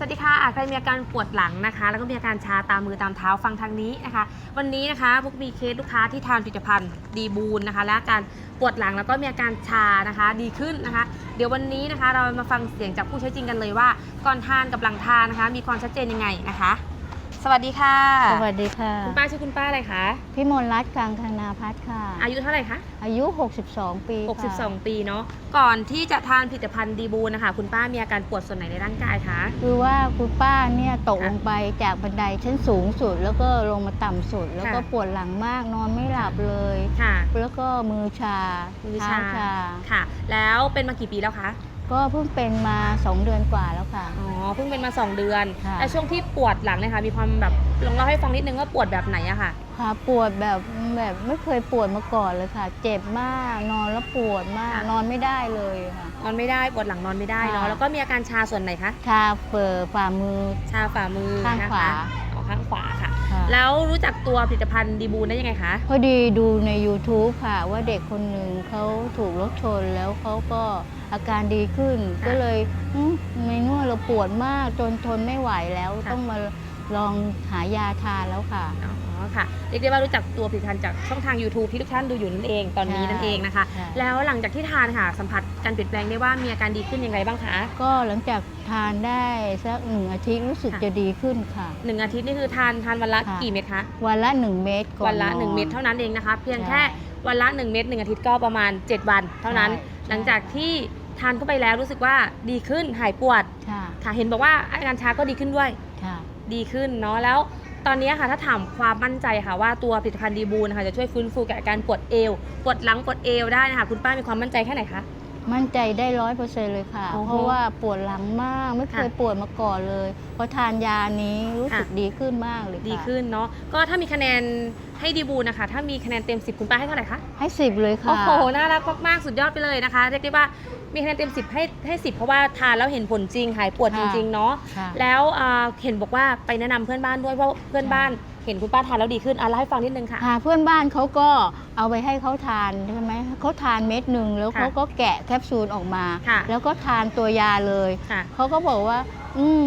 สวัสดีค่ะใครมีอาการปวดหลังนะคะ แล้วก็มีอาการชาตามมือตามเท้าฟังทางนี้นะคะ วันนี้นะคะพวกมีเคสลูกค้าที่ทานผลิตภัณฑ์ดีบูนนะคะ และอาการปวดหลังแล้วก็มีอาการชานะคะดีขึ้นนะคะ เดี๋ยววันนี้นะคะเรามาฟังเสียงจากผู้ใช้จริงกันเลยว่า ก่อนทานกับหลังทานนะคะ มีความชัดเจนยังไงนะคะ วัสดีค่ะสวัสดีค่ะ คุณป้าชื่อคุณป้าอะไรคะพี่มนต์รัตน์กลางธนาพัฒน์ค่ะ อายุเท่าไหร่คะอายุ 62 ปีค่ะ62 ปีเนาะก่อนที่จะทานผลิตภัณฑ์ดีบูนนะคะ คุณป้ามีอาการปวดส่วนไหนในร่างกายคะ คือว่าคุณป้าเนี่ยตกค่ะลงไปจากบันไดชั้นสูงสุด แล้วก็ลงมาต่ำสุด แล้วก็ค่ะปวดหลังมากนอนไม่หลับเลย ค่ะ แล้วก็มือชามือเท้าชาชาค่ะ แล้วเป็นมากี่ปีแล้วคะ ก็เพิ่งเป็นมา 2 เดือนกว่าแล้วค่ะ อ๋อเพิ่งเป็นมา 2 เดือนค่ะแล้วช่วงที่ปวดหลังเนี่ยค่ะมีความแบบลองเล่าให้ฟังนิดนึงว่าปวดแบบไหนอะค่ะ ค่ะปวดแบบแบบไม่เคยปวดมาก่อนเลยค่ะ เจ็บมากนอนแล้วปวดมากค่ะนอนไม่ได้เลยค่ะ นอนไม่ได้ปวดหลังนอนไม่ได้เนาะค่ะ แล้วก็มีอาการชาส่วนไหนคะชาเปิดฝ่ามือชาฝ่ามือข้างนะคะขวาอ๋อข้างขวาค่ะค่ะ แล้วรู้จักตัวผลิตภัณฑ์ดีบูนได้ยังไงคะ พอดีดูใน YouTube ค่ะ ว่าเด็กคนหนึ่งเขาถูกรถชนแล้วเขาก็อาการดีขึ้นค่ะก็เลยอืมไม่นวดเราปวดมากจนทนไม่ไหวแล้วค่ะต้องมา ลองหายาทานแล้วค่ะ อ๋อค่ะเรียกได้ว่ารู้จักตัวผลิตภัณฑ์จากช่องทาง YouTube ที่ทุกท่านดูอยู่นั่นเองตอนนี้ค่ะนั่นเองนะคะ ค่ะ แล้วหลังจากที่ทานค่ะสัมผัสการเปลี่ยนแปลงได้ว่ามีอาการดีขึ้นยังไงบ้างคะก็หลังจากทานได้สักหนึ่งอาทิตย์รู้สึกค่ะจะดีขึ้นค่ะ หนึ่งอาทิตย์นี่คือทานทานวันละค่ะ กี่เม็ดคะวันละ 1 เม็ดก่อนวันละ อ 1 เม็ดเท่านั้นเองนะคะ เพียงใช่แค่วันละ 1 เม็ด1อาทิตย์ก็ประมาณ 7 วัน เท่านั้น ใช่หลังจากที่ทานเข้าไปแล้วรู้สึกว่าดีขึ้นหายปวดค่ะ ค่ะเห็นบอกว่าอาการชาก็ดีขึ้นด้วยค่ะ ดีขึ้นเนาะแล้วตอนนี้ค่ะถ้าถามความมั่นใจค่ะว่าตัวผลิตภัณฑ์ดีบูนะคะจะช่วยฟื้นฟูแก่การปวดเอวปวดหลังปวดเอวได้นะคะคุณป้ามีความมั่นใจแค่ไหนคะ มั่นใจได้ร้อยเปอร์เซ็นต์เลยค่ะ โอ้โหเพราะว่าปวดหลังมากไม่เคยค่ะปวดมาก่อนเลยพอทานยานี้รู้สึกค่ะ ดีขึ้นมากเลยค่ะดีขึ้นเนาะก็ถ้ามีคะแนนให้ดีบูนะคะ ถ้ามีคะแนนเต็ม 10 คุณป้าให้เท่าไหร่คะ ให้สิบเลยค่ะ โอ้โห น่ารักมาก ๆ สุดยอดไปเลยนะคะ เรียกได้ว่ามีคะแนนเต็ม 10 ให้ให้ 10 เพราะว่าทานแล้วเห็นผลจริง หายปวดจค่ะ ริง ๆ เนาะ ค่ะ แล้วอ่าเห็นบอกว่าไปแนะนำเพื่อนบ้านด้วยเพราะเพื่อนบ้าน เห็นคุณป้าทานแล้วดีขึ้นอะเล่าให้ฟังนิดนึงค่ะค่ะเพื่อนบ้านเขาก็เอาไปให้เขาทานใช่ไหมเขาทานเม็ดหนึ่งแล้วค่ะเขาก็แกะแคปซูลออกมา ค่ะแล้วก็ทานตัวยาเลย ค่ะเขาก็บอกว่า อืม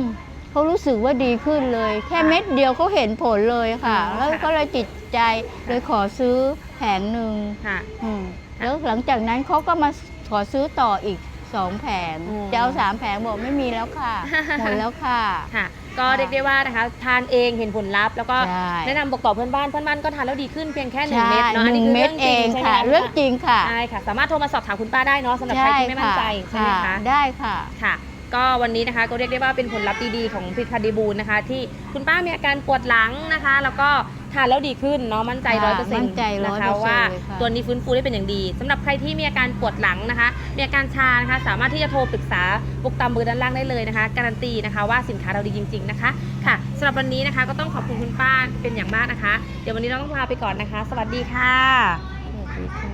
เขารู้สึกว่าดีขึ้นเลย แค่ค่ะเม็ดเดียวเขาเห็นผลเลยค่ะอ๋อแล้วค่ะก็เลยติดใจเลยขอซื้อแผงหนึ่งค่ะ อืมค่ะแล้วหลังจากนั้นเขาก็มาขอซื้อต่ออีกสองแผงอ๋อจะเอาสามแผงบอกไม่มีแล้วค่ะ หมดแล้วค่ะ ค่ะ ก็ค่ะเรียกได้ว่านะคะ ทานเองเห็นผลลัพธ์แล้วก็ใช่ แนะนำบอกต่อเพื่อนบ้านเพื่อนบ้านก็ทานแล้วดีขึ้นเพียงแค่หนึ่งใช่เม็ดเนาะหอันนึ่นี้งคือเม็เรื่ดองจเอริงงใช่ไหมค่ะคะเรื่องจริงค่ะใช่ค่ะ สามารถโทรมาสอบถามคุณป้าได้เนาะสำหรับใครที่ไม่มั่นใจใช่ไหมคะ ได้ค่ะ ค่ะ ก็วันนี้นะคะก็เรียกได้ว่าเป็นผลลัพธ์ดีๆของผลิตภัณฑ์ดีบูลนะคะ ที่คุณป้ามีอาการปวดหลังนะคะ แล้วก็ ทานแล้วดีขึ้นเนาะมั่นใจร้อยค่ะเปอร์เซ็นมั่ต์นใจนะคะ100%ว่าเลยค่ะตัวนี้ฟื้นฟูได้เป็นอย่างดีสำหรับใครที่มีอาการปวดหลังนะคะ มีอาการชานะคะสามารถที่จะโทรปรึกษาบุกตามเบอร์ด้านล่างได้เลยนะคะ การันตีนะคะว่าสินค้าเราดีจริง ๆนะคะค่ะสำหรับวันนี้นะคะก็ต้องขอบคุณคุณป้าเป็นอย่างมากนะคะ เดี๋ยววันนี้เราต้องลาไปก่อนนะคะ สวัสดีค่ะสวัสดีค่ะ